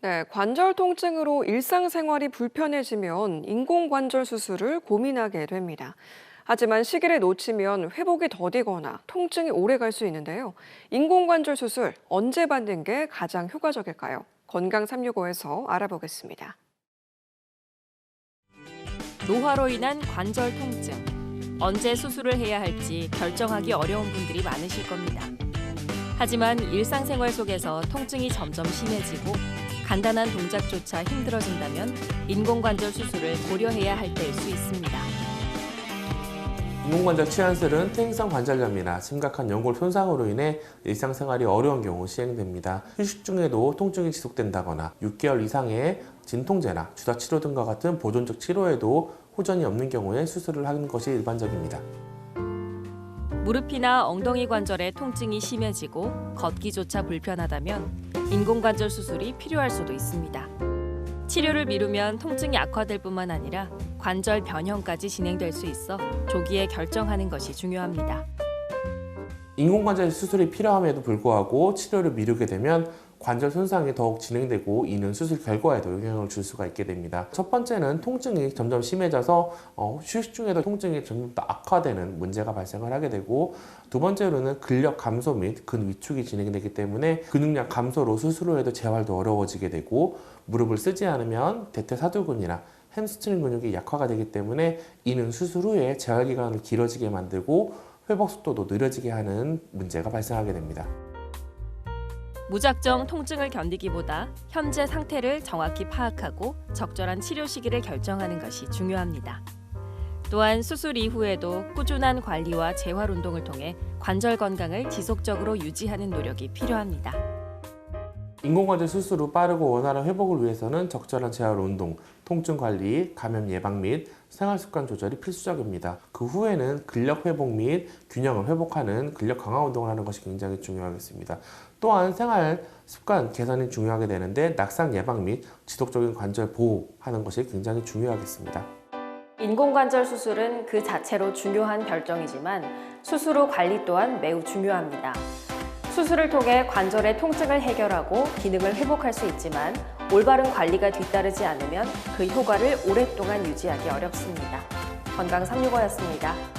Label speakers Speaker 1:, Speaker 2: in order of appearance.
Speaker 1: 네, 관절 통증으로 일상생활이 불편해지면 인공관절 수술을 고민하게 됩니다. 하지만 시기를 놓치면 회복이 더디거나 통증이 오래 갈 수 있는데요. 인공관절 수술 언제 받는 게 가장 효과적일까요? 건강 365에서 알아보겠습니다.
Speaker 2: 노화로 인한 관절 통증. 언제 수술을 해야 할지 결정하기 어려운 분들이 많으실 겁니다. 하지만 일상생활 속에서 통증이 점점 심해지고 간단한 동작조차 힘들어진다면 인공관절 수술을 고려해야 할 때일 수 있습니다.
Speaker 3: 인공관절 치환술은 퇴행성 관절염이나 심각한 연골 손상으로 인해 일상생활이 어려운 경우 시행됩니다. 휴식 중에도 통증이 지속된다거나 6개월 이상의 진통제나 주사치료 등과 같은 보존적 치료에도 호전이 없는 경우에 수술을 하는 것이 일반적입니다.
Speaker 2: 무릎이나 엉덩이 관절에 통증이 심해지고 걷기조차 불편하다면 인공관절 수술이 필요할 수도 있습니다. 치료를 미루면 통증이 악화될 뿐만 아니라 관절 변형까지 진행될 수 있어 조기에 결정하는 것이 중요합니다.
Speaker 3: 인공관절 수술이 필요함에도 불구하고 치료를 미루게 되면 관절 손상이 더욱 진행되고 이는 수술 결과에도 영향을 줄 수가 있게 됩니다. 첫 번째는 통증이 점점 심해져서 어, 휴식 중에도 통증이 점점 더 악화되는 문제가 발생을 하게 되고 두 번째로는 근력 감소 및 근 위축이 진행되기 때문에 근육량 감소로 수술 후에도 재활도 어려워지게 되고 무릎을 쓰지 않으면 대퇴사두근이나 햄스트링 근육이 약화가 되기 때문에 이는 수술 후에 재활 기간을 길어지게 만들고 회복 속도도 느려지게 하는 문제가 발생하게 됩니다.
Speaker 2: 무작정 통증을 견디기보다 현재 상태를 정확히 파악하고 적절한 치료 시기를 결정하는 것이 중요합니다. 또한 수술 이후에도 꾸준한 관리와 재활 운동을 통해 관절 건강을 지속적으로 유지하는 노력이 필요합니다.
Speaker 3: 인공관절 수술 후 빠르고 원활한 회복을 위해서는 적절한 재활 운동, 통증 관리, 감염 예방 및 생활 습관 조절이 필수적입니다. 그 후에는 근력 회복 및 균형을 회복하는 근력 강화 운동을 하는 것이 굉장히 중요하겠습니다. 또한 생활 습관 개선이 중요하게 되는데 낙상 예방 및 지속적인 관절 보호하는 것이 굉장히 중요하겠습니다.
Speaker 2: 인공관절 수술은 그 자체로 중요한 결정이지만 수술 후 관리 또한 매우 중요합니다. 수술을 통해 관절의 통증을 해결하고 기능을 회복할 수 있지만 올바른 관리가 뒤따르지 않으면 그 효과를 오랫동안 유지하기 어렵습니다. 건강 365였습니다.